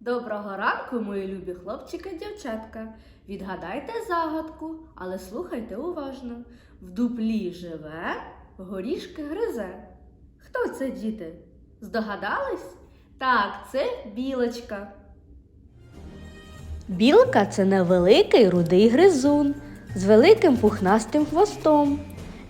Доброго ранку, мої любі хлопчики дівчатка. Відгадайте загадку, але слухайте уважно. В дуплі живе, горішки гризе. Хто це, діти? Здогадались? Так, це білочка. Білка це невеликий рудий гризун з великим пухнастим хвостом.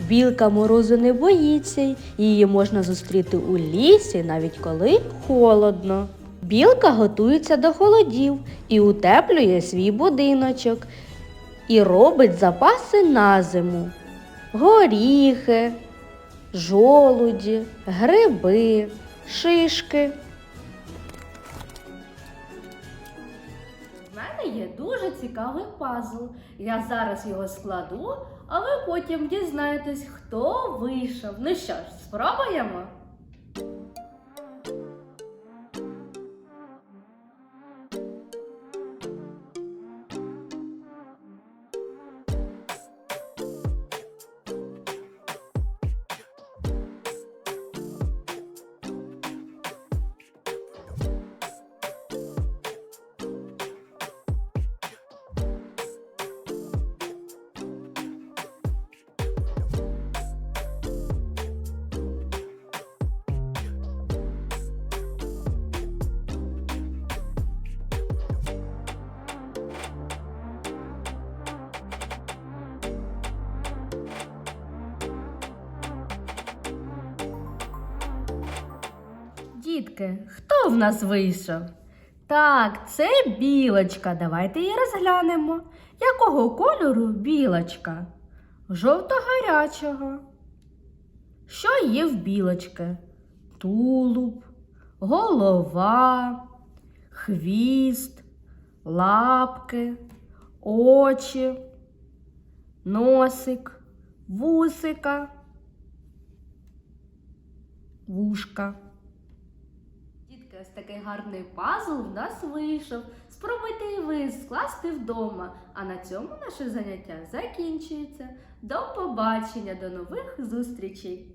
Білка морозу не боїться, її можна зустріти у лісі, навіть коли холодно. Білка готується до холодів і утеплює свій будиночок і робить запаси на зиму. Горіхи, жолуді, гриби, шишки. В мене є дуже цікавий пазл. Я зараз його складу, а ви потім дізнаєтесь, хто вийшов. Ну що ж, спробуємо? Дітки, хто в нас вийшов? Так, це білочка. Давайте її розглянемо. Якого кольору білочка? Жовто-гарячого. Що є в білочки? Тулуб, голова, хвіст, лапки, очі, носик, вусика, вушка. Ось такий гарний пазл в нас вийшов. Спробуйте і ви скласти вдома. А на цьому наше заняття закінчується. До побачення, до нових зустрічей!